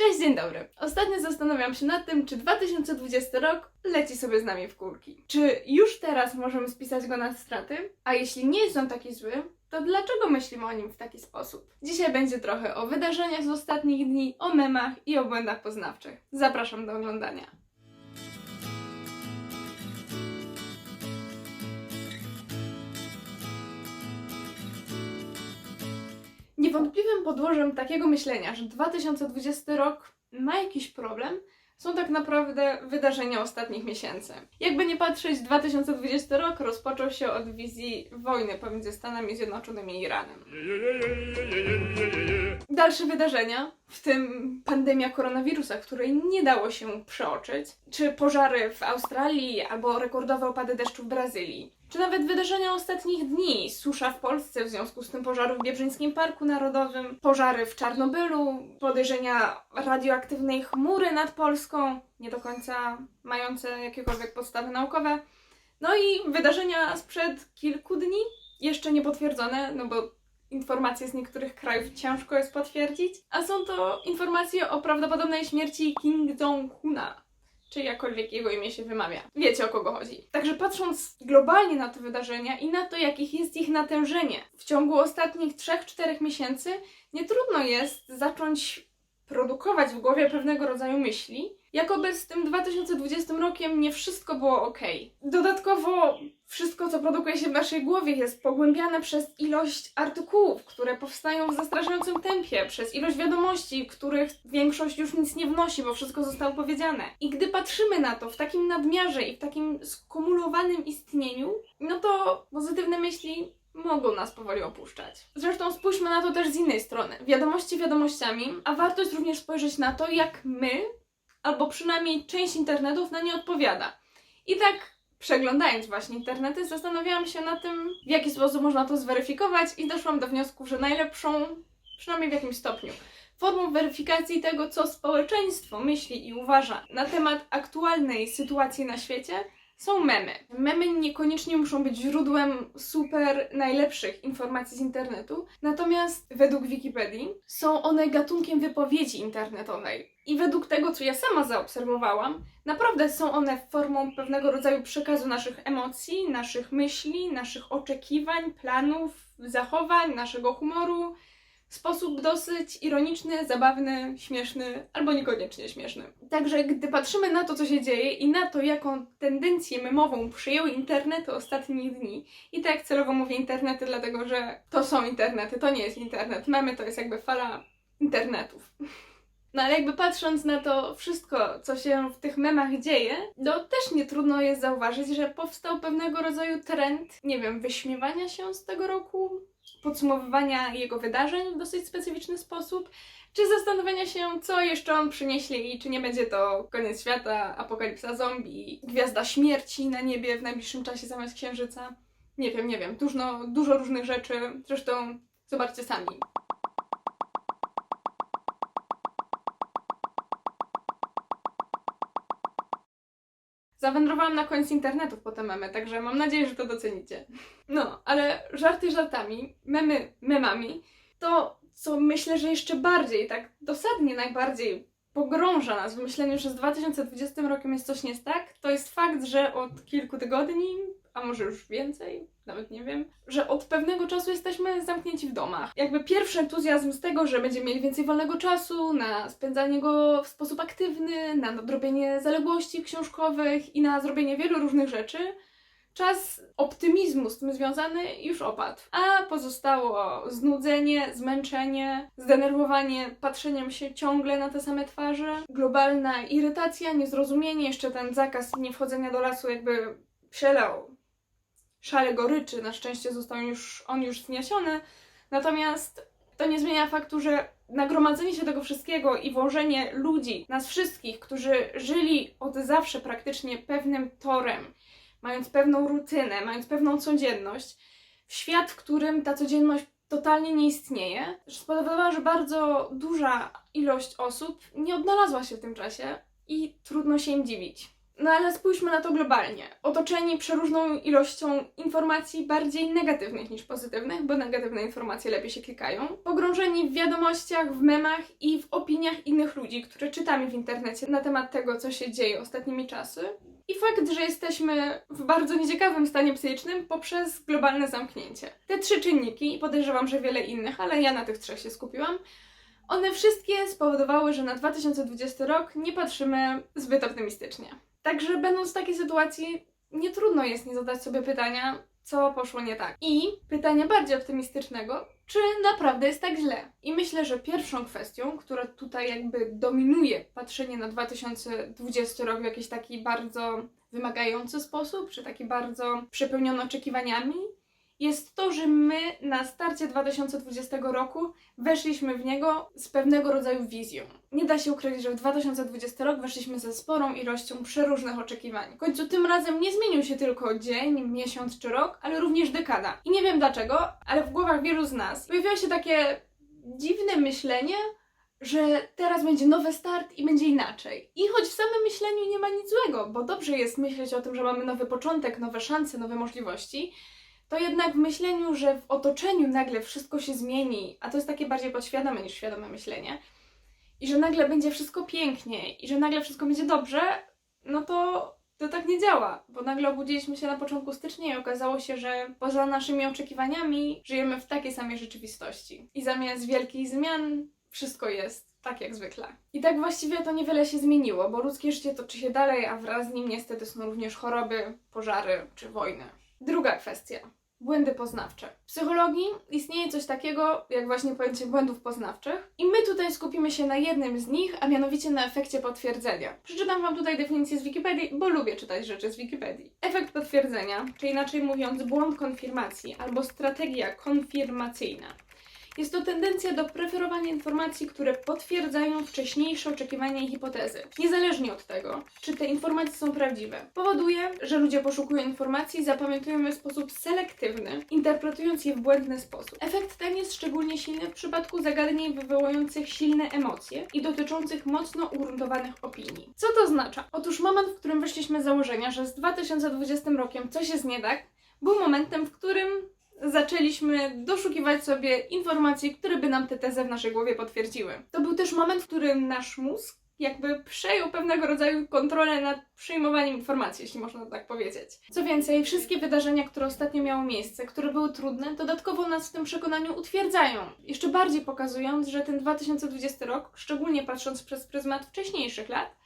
Cześć, dzień dobry. Ostatnio zastanawiam się nad tym, czy 2020 rok leci sobie z nami w kulki. Czy już teraz możemy spisać go na straty? A jeśli nie jest on taki zły, to dlaczego myślimy o nim w taki sposób? Dzisiaj będzie trochę o wydarzeniach z ostatnich dni, o memach i o błędach poznawczych. Zapraszam do oglądania. Niewątpliwym podłożem takiego myślenia, że 2020 rok ma jakiś problem, są tak naprawdę wydarzenia ostatnich miesięcy. Jakby nie patrzeć, 2020 rok rozpoczął się od wizji wojny pomiędzy Stanami Zjednoczonymi i Iranem. Dalsze wydarzenia, w tym pandemia koronawirusa, której nie dało się przeoczyć, czy pożary w Australii, albo rekordowe opady deszczu w Brazylii, czy nawet wydarzenia ostatnich dni, susza w Polsce w związku z tym pożaru w Biebrzyńskim Parku Narodowym, pożary w Czarnobylu, podejrzenia radioaktywnej chmury nad Polską, nie do końca mające jakiekolwiek podstawy naukowe, no i wydarzenia sprzed kilku dni, jeszcze nie potwierdzone, no bo informacje z niektórych krajów ciężko jest potwierdzić, a są to informacje o prawdopodobnej śmierci Kim Jong-una, czy jakkolwiek jego imię się wymawia. Wiecie o kogo chodzi. Także patrząc globalnie na te wydarzenia i na to, jakich jest ich natężenie w ciągu ostatnich 3-4 miesięcy, nie trudno jest zacząć produkować w głowie pewnego rodzaju myśli, jakoby z tym 2020 rokiem nie wszystko było ok. Dodatkowo wszystko, co produkuje się w naszej głowie, jest pogłębiane przez ilość artykułów, które powstają w zastraszającym tempie, przez ilość wiadomości, których większość już nic nie wnosi, bo wszystko zostało powiedziane. I gdy patrzymy na to w takim nadmiarze i w takim skumulowanym istnieniu, no to pozytywne myśli mogą nas powoli opuszczać. Zresztą spójrzmy na to też z innej strony. Wiadomości wiadomościami, a warto jest również spojrzeć na to, jak my, albo przynajmniej część internetów na nie odpowiada. I tak przeglądając właśnie internety, zastanawiałam się na tym, w jaki sposób można to zweryfikować i doszłam do wniosku, że najlepszą, przynajmniej w jakimś stopniu, formą weryfikacji tego, co społeczeństwo myśli i uważa na temat aktualnej sytuacji na świecie, są memy. Memy niekoniecznie muszą być źródłem super najlepszych informacji z internetu, natomiast według Wikipedii są one gatunkiem wypowiedzi internetowej. I według tego, co ja sama zaobserwowałam, naprawdę są one formą pewnego rodzaju przekazu naszych emocji, naszych myśli, naszych oczekiwań, planów, zachowań, naszego humoru, w sposób dosyć ironiczny, zabawny, śmieszny albo niekoniecznie śmieszny. Także gdy patrzymy na to, co się dzieje i na to, jaką tendencję memową przyjęły internety ostatnich dni, i tak celowo mówię internety, dlatego że to są internety, to nie jest internet. Memy to jest jakby fala internetów. No ale jakby patrząc na to wszystko, co się w tych memach dzieje, no też nie trudno jest zauważyć, że powstał pewnego rodzaju trend, nie wiem, wyśmiewania się z tego roku, podsumowywania jego wydarzeń w dosyć specyficzny sposób, czy zastanowienia się, co jeszcze on przyniesie i czy nie będzie to koniec świata, apokalipsa zombie, gwiazda śmierci na niebie w najbliższym czasie zamiast księżyca. Nie wiem, nie wiem, dużo, dużo różnych rzeczy, zresztą zobaczcie sami. Zawędrowałam na koniec internetów po te memy, także mam nadzieję, że to docenicie. No, ale żarty żartami, memy memami, to co myślę, że jeszcze bardziej, tak dosadnie najbardziej pogrąża nas w myśleniu, że z 2020 rokiem jest coś nie tak, to jest fakt, że od kilku tygodni, a może już więcej, nawet nie wiem, że od pewnego czasu jesteśmy zamknięci w domach. Jakby pierwszy entuzjazm z tego, że będziemy mieli więcej wolnego czasu na spędzanie go w sposób aktywny, na nadrobienie zaległości książkowych i na zrobienie wielu różnych rzeczy, czas optymizmu z tym związany już opadł. A pozostało znudzenie, zmęczenie, zdenerwowanie patrzeniem się ciągle na te same twarze, globalna irytacja, niezrozumienie, jeszcze ten zakaz nie wchodzenia do lasu jakby przelał szale goryczy. Na szczęście został już, on już zniesiony. Natomiast to nie zmienia faktu, że nagromadzenie się tego wszystkiego i włożenie ludzi, nas wszystkich, którzy żyli od zawsze praktycznie pewnym torem, mając pewną rutynę, mając pewną codzienność, w świat, w którym ta codzienność totalnie nie istnieje, spowodowała, że bardzo duża ilość osób nie odnalazła się w tym czasie i trudno się im dziwić. No ale spójrzmy na to globalnie. Otoczeni przeróżną ilością informacji bardziej negatywnych niż pozytywnych, bo negatywne informacje lepiej się klikają. Pogrążeni w wiadomościach, w memach i w opiniach innych ludzi, które czytamy w internecie na temat tego, co się dzieje ostatnimi czasy. I fakt, że jesteśmy w bardzo nieciekawym stanie psychicznym poprzez globalne zamknięcie. Te trzy czynniki, i podejrzewam, że wiele innych, ale ja na tych trzech się skupiłam, one wszystkie spowodowały, że na 2020 rok nie patrzymy zbyt optymistycznie. Także będąc w takiej sytuacji, nie trudno jest nie zadać sobie pytania, co poszło nie tak. I pytania bardziej optymistycznego, czy naprawdę jest tak źle? I myślę, że pierwszą kwestią, która tutaj jakby dominuje patrzenie na 2020 rok w jakiś taki bardzo wymagający sposób, czy taki bardzo przepełniony oczekiwaniami, jest to, że my na starcie 2020 roku weszliśmy w niego z pewnego rodzaju wizją. Nie da się ukryć, że w 2020 rok weszliśmy ze sporą ilością przeróżnych oczekiwań. W końcu tym razem nie zmienił się tylko dzień, miesiąc czy rok, ale również dekada. I nie wiem dlaczego, ale w głowach wielu z nas pojawiło się takie dziwne myślenie, że teraz będzie nowy start i będzie inaczej. I choć w samym myśleniu nie ma nic złego, bo dobrze jest myśleć o tym, że mamy nowy początek, nowe szanse, nowe możliwości, to jednak w myśleniu, że w otoczeniu nagle wszystko się zmieni, a to jest takie bardziej podświadome niż świadome myślenie, i że nagle będzie wszystko pięknie, i że nagle wszystko będzie dobrze, no to to tak nie działa, bo nagle obudziliśmy się na początku stycznia i okazało się, że poza naszymi oczekiwaniami żyjemy w takiej samej rzeczywistości. I zamiast wielkich zmian wszystko jest tak jak zwykle. I tak właściwie to niewiele się zmieniło, bo ludzkie życie toczy się dalej, a wraz z nim niestety są również choroby, pożary czy wojny. Druga kwestia. Błędy poznawcze. W psychologii istnieje coś takiego jak właśnie pojęcie błędów poznawczych i my tutaj skupimy się na jednym z nich, a mianowicie na efekcie potwierdzenia. Przeczytam Wam tutaj definicję z Wikipedii, bo lubię czytać rzeczy z Wikipedii. Efekt potwierdzenia, czy inaczej mówiąc błąd konfirmacji albo strategia konfirmacyjna. Jest to tendencja do preferowania informacji, które potwierdzają wcześniejsze oczekiwania i hipotezy, niezależnie od tego, czy te informacje są prawdziwe. Powoduje, że ludzie poszukują informacji i zapamiętują je w sposób selektywny, interpretując je w błędny sposób. Efekt ten jest szczególnie silny w przypadku zagadnień wywołujących silne emocje i dotyczących mocno ugruntowanych opinii. Co to oznacza? Otóż moment, w którym wyszliśmy z założenia, że z 2020 rokiem coś jest nie tak, był momentem, w którym zaczęliśmy doszukiwać sobie informacji, które by nam tę tezę w naszej głowie potwierdziły. To był też moment, w którym nasz mózg jakby przejął pewnego rodzaju kontrolę nad przyjmowaniem informacji, jeśli można tak powiedzieć. Co więcej, wszystkie wydarzenia, które ostatnio miały miejsce, które były trudne, dodatkowo nas w tym przekonaniu utwierdzają. Jeszcze bardziej pokazując, że ten 2020 rok, szczególnie patrząc przez pryzmat wcześniejszych lat,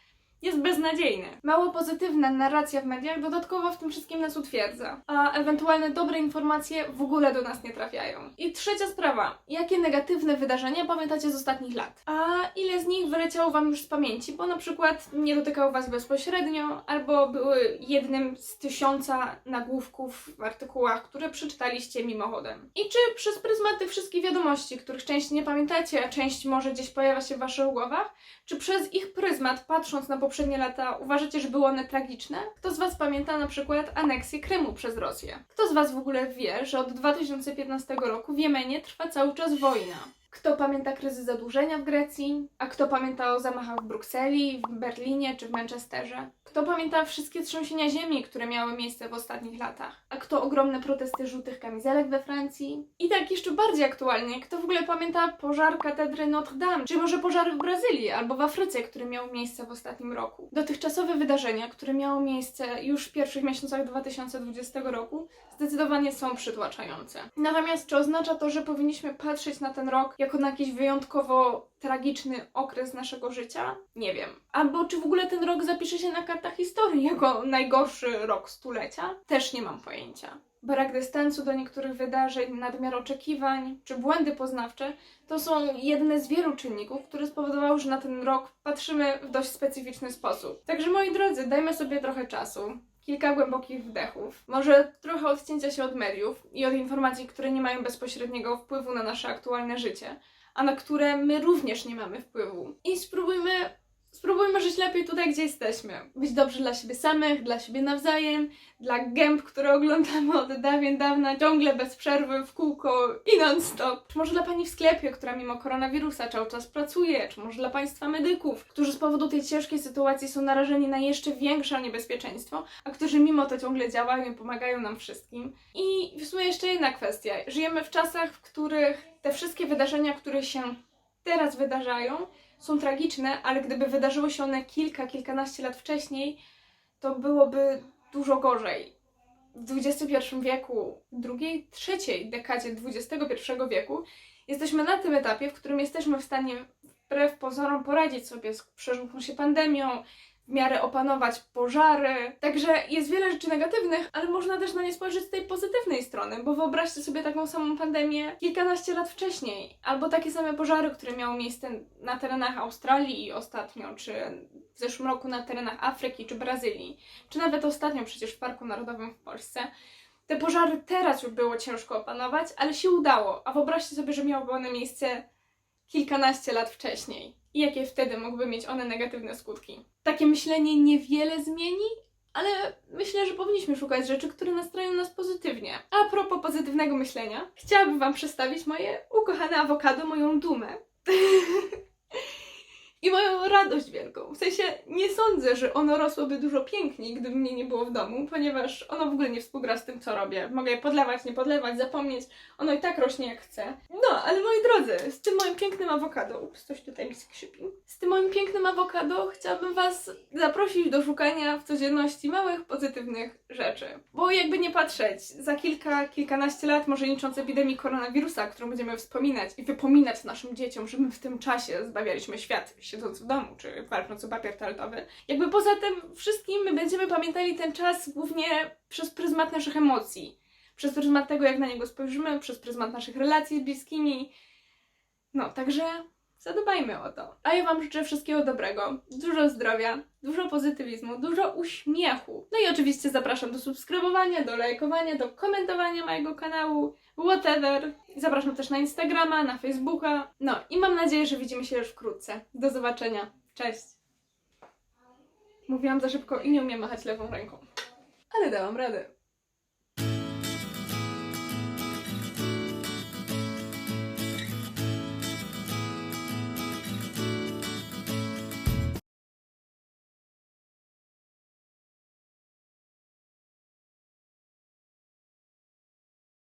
jest beznadziejny. Mało pozytywna narracja w mediach dodatkowo w tym wszystkim nas utwierdza, a ewentualne dobre informacje w ogóle do nas nie trafiają. I trzecia sprawa. Jakie negatywne wydarzenia pamiętacie z ostatnich lat? A ile z nich wyleciało Wam już z pamięci, bo na przykład nie dotykały Was bezpośrednio, albo były jednym z tysiąca nagłówków w artykułach, które przeczytaliście mimochodem. I czy przez pryzmat tych wszystkich wiadomości, których część nie pamiętacie, a część może gdzieś pojawia się w Waszych głowach, czy przez ich pryzmat, patrząc na poprzednie lata, uważacie, że były one tragiczne? Kto z Was pamięta na przykład aneksję Krymu przez Rosję? Kto z Was w ogóle wie, że od 2015 roku w Jemenie trwa cały czas wojna? Kto pamięta kryzys zadłużenia w Grecji? A kto pamięta o zamachach w Brukseli, w Berlinie czy w Manchesterze? Kto pamięta wszystkie trzęsienia ziemi, które miały miejsce w ostatnich latach? A kto ogromne protesty żółtych kamizelek we Francji? I tak jeszcze bardziej aktualnie, kto w ogóle pamięta pożar katedry Notre Dame, czy może pożary w Brazylii albo w Afryce, które miały miejsce w ostatnim roku? Dotychczasowe wydarzenia, które miały miejsce już w pierwszych miesiącach 2020 roku, zdecydowanie są przytłaczające. Natomiast czy oznacza to, że powinniśmy patrzeć na ten rok jako na jakiś wyjątkowo tragiczny okres naszego życia? Nie wiem. Albo czy w ogóle ten rok zapisze się na kartach historii jako najgorszy rok stulecia? Też nie mam pojęcia. Brak dystansu do niektórych wydarzeń, nadmiar oczekiwań czy błędy poznawcze to są jedne z wielu czynników, które spowodowały, że na ten rok patrzymy w dość specyficzny sposób. Także moi drodzy, dajmy sobie trochę czasu kilka głębokich wdechów, może trochę odcięcia się od mediów i od informacji, które nie mają bezpośredniego wpływu na nasze aktualne życie, a na które my również nie mamy wpływu. I spróbujmy, spróbujmy żyć lepiej tutaj, gdzie jesteśmy. Być dobrzy dla siebie samych, dla siebie nawzajem, dla gęb, które oglądamy od dawien dawna, ciągle bez przerwy, w kółko i non-stop. Czy może dla pani w sklepie, która mimo koronawirusa cały czas pracuje, czy może dla państwa medyków, którzy z powodu tej ciężkiej sytuacji są narażeni na jeszcze większe niebezpieczeństwo, a którzy mimo to ciągle działają i pomagają nam wszystkim. I w sumie jeszcze jedna kwestia. Żyjemy w czasach, w których te wszystkie wydarzenia, które się teraz wydarzają, są tragiczne, ale gdyby wydarzyły się one kilka, kilkanaście lat wcześniej, to byłoby dużo gorzej. W XXI wieku, drugiej, trzeciej dekadzie XXI wieku, jesteśmy na tym etapie, w którym jesteśmy w stanie wbrew pozorom poradzić sobie z przerzucą się pandemią, w miarę opanować pożary. Także jest wiele rzeczy negatywnych, ale można też na nie spojrzeć z tej pozytywnej strony, bo wyobraźcie sobie taką samą pandemię kilkanaście lat wcześniej, albo takie same pożary, które miały miejsce na terenach Australii ostatnio, czy w zeszłym roku na terenach Afryki czy Brazylii, czy nawet ostatnio przecież w Parku Narodowym w Polsce. Te pożary teraz już było ciężko opanować, ale się udało. A wyobraźcie sobie, że miałyby one miejsce kilkanaście lat wcześniej. I jakie wtedy mogłyby mieć one negatywne skutki. Takie myślenie niewiele zmieni, ale myślę, że powinniśmy szukać rzeczy, które nastrają nas pozytywnie. A propos pozytywnego myślenia, chciałabym Wam przedstawić moje ukochane awokado, moją dumę. I moją radość wielką. W sensie nie sądzę, że ono rosłoby dużo piękniej, gdyby mnie nie było w domu, ponieważ ono w ogóle nie współgra z tym, co robię. Mogę je podlewać, nie podlewać, zapomnieć. Ono i tak rośnie jak chce. No, ale moi drodzy, z tym moim pięknym awokado, ups, coś tutaj mi skrzypi. Tym moim pięknym awokado chciałabym Was zaprosić do szukania w codzienności małych, pozytywnych rzeczy. Bo jakby nie patrzeć, za kilka, kilkanaście lat, może licząc epidemii koronawirusa, którą będziemy wspominać i wypominać naszym dzieciom, że my w tym czasie zbawialiśmy świat, siedząc w domu, czy walcząc o papier toaletowy. Jakby poza tym wszystkim my będziemy pamiętali ten czas głównie przez pryzmat naszych emocji. Przez pryzmat tego, jak na niego spojrzymy, przez pryzmat naszych relacji z bliskimi. No, także zadbajmy o to. A ja Wam życzę wszystkiego dobrego, dużo zdrowia, dużo pozytywizmu, dużo uśmiechu. No i oczywiście zapraszam do subskrybowania, do lajkowania, do komentowania mojego kanału, whatever. Zapraszam też na Instagrama, na Facebooka. No i mam nadzieję, że widzimy się już wkrótce. Do zobaczenia. Cześć. Mówiłam za szybko i nie umiem machać lewą ręką. Ale dałam radę.